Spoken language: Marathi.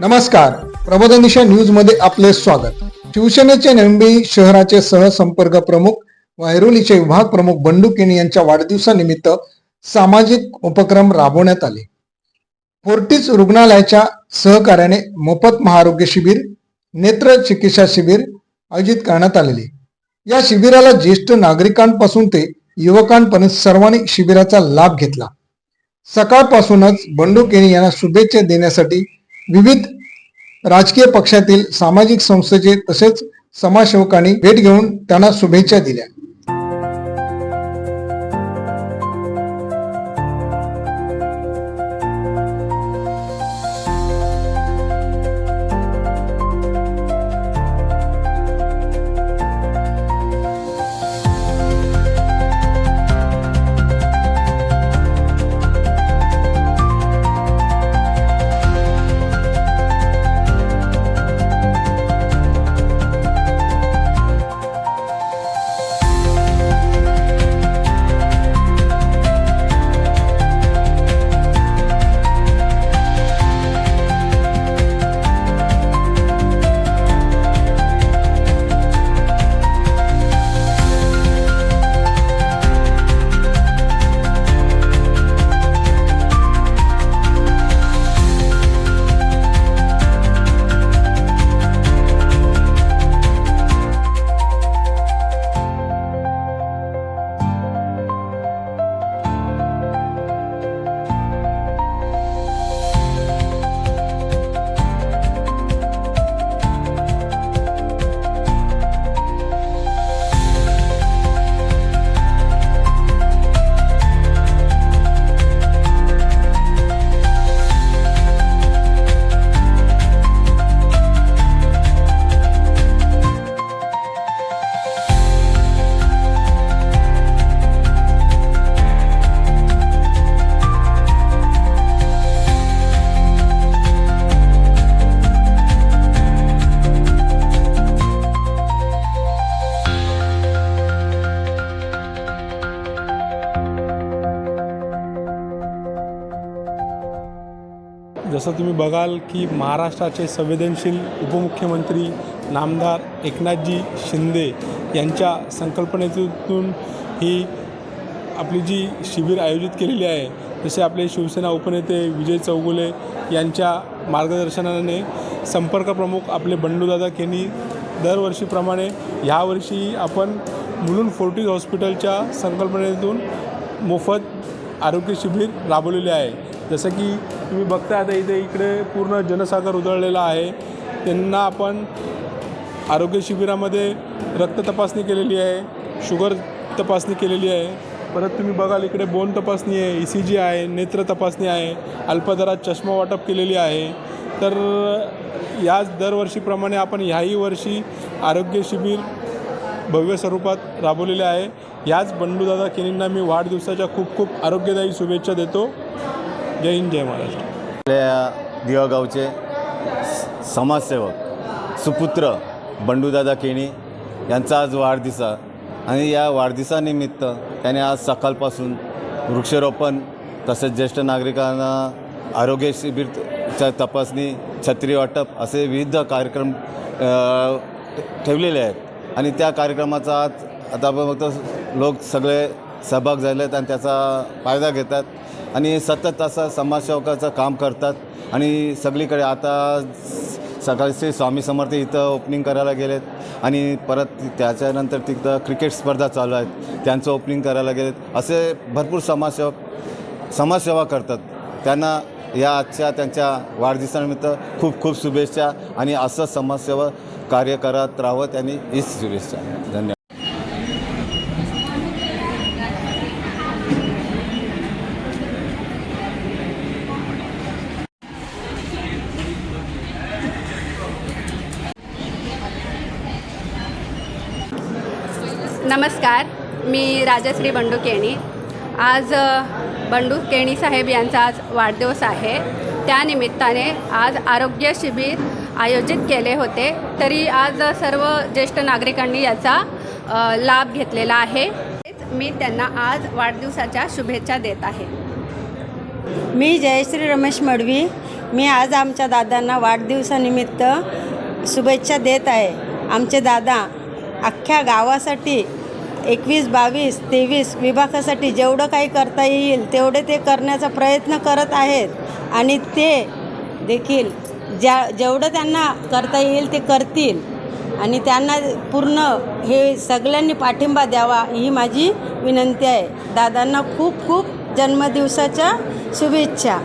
नमस्कार. प्रबोधन दिशा न्यूजमध्ये आपले स्वागत. शिवसेनेचे नंबी शहराचे सहसंपर्क प्रमुख वायरोलीचे विभाग प्रमुख बंडू केणी यांच्या वाढदिवसानिमित्त सामाजिक उपक्रम राबवण्यात आले. फोर्टीज रुग्णालयाच्या सहकार्याने मोफत महाआरोग्य शिबिर नेत्र चिकित्सा शिबिर आयोजित करण्यात आलेले. या शिबिराला ज्येष्ठ नागरिकांपासून ते युवकांपर्यंत सर्वांनी शिबिराचा लाभ घेतला. सकाळपासूनच बंडू केणी यांना शुभेच्छा देण्यासाठी विविध राजकीय पक्षातील सामाजिक संस्थेचे तसेच समाजसेवकांनी भेट घेऊन त्यांना शुभेच्छा दिल्या. जसं तुम्ही बघाल की महाराष्ट्राचे संवेदनशील उपमुख्यमंत्री नामदार एकनाथजी शिंदे यांच्या संकल्पनेतून ही आपली जी शिबिर आयोजित केलेली आहे जसे आपले शिवसेना उपनेते विजय चौगुले यांच्या मार्गदर्शनाने संपर्क प्रमुख आपले बंडूदादा केनी दरवर्षीप्रमाणे ह्यावर्षी आपण मुलुंड फोर्टीज हॉस्पिटलच्या संकल्पनेतून मोफत आरोग्य शिबिर राबवलेले आहे. जसं की तुम्ही बघता आता इथे इकडे पूर्ण जनसागर उधळलेला आहे. त्यांना आपण आरोग्य शिबिरामध्ये रक्त तपासणी केलेली आहे शुगर तपासणी केलेली आहे. परत तुम्ही बघाल इकडे बोन तपासणी आहे ई सी जी आहे नेत्र तपासणी आहे अल्पदरात चष्मा वाटप केलेली आहे. तर याच दरवर्षीप्रमाणे आपण ह्याही वर्षी आरोग्य शिबिर भव्य स्वरूपात राबवलेले आहे. याच बंडूदादा केनींना मी वाढदिवसाच्या खूप खूप आरोग्यदायी शुभेच्छा देतो. जय हिंद जय महाराष्ट्र. आपल्या दिवागावचे स- समाजसेवक सुपुत्र बंडूदादा केणी यांचा आज वाढदिवस आणि या वाढदिवसानिमित्त त्याने आज सकाळपासून वृक्षारोपण तसेच ज्येष्ठ नागरिकांना आरोग्य शिबिरच्या तपासणी छत्री वाटप असे विविध कार्यक्रम ठेवलेले आहेत. आणि त्या कार्यक्रमाचा आज आता आपण बघतो लोक सगळे सहभाग झाले आहेत आणि त्याचा फायदा घेतात. आणि सतत असं समाजसेवकाचं काम करतात. आणि सगळीकडे आता सकाळचे स्वामी समर्थ इथं ओपनिंग करायला गेलेत. आणि परत त्याच्यानंतर तिथं क्रिकेट स्पर्धा चालू आहेत. त्यांचं ओपनिंग करायला गेलेत. असे भरपूर समाजसेवक समाजसेवा करतात. त्यांना या आजच्या त्यांच्या वाढदिवसानिमित्त खूप खूप शुभेच्छा. आणि असं समाजसेवा कार्य करत राहावं त्यांनी हीच शुभेच्छा. नमस्कार मी राजश्री बंडू केणी. आज बंडू केणी साहेब यांचा आज वाढदिवस आहे. त्यानिमित्ताने आज आरोग्य शिबिर आयोजित केले होते. तरी आज सर्व ज्येष्ठ नागरिकांनी याचा लाभ घेतलेला आहे. मी त्यांना आज वाढदिवसाच्या शुभेच्छा देत आहे. मी जयश्री रमेश मडवी. मी आज आमच्या दादांना वाढदिवसानिमित्त शुभेच्छा देत आहे. आमचे दादा अख्ख्या गावासाठी एकवीस बावीस तेवीस विभागासाठी जेवढं काही करता येईल तेवढे ते करण्याचा प्रयत्न करत आहेत. आणि ते देखील ज्या जेवढं त्यांना करता येईल ते करतील. आणि त्यांना पूर्ण हे सगळ्यांनी पाठिंबा द्यावा ही माझी विनंती आहे. दादांना खूप खूप जन्मदिवसाच्या शुभेच्छा.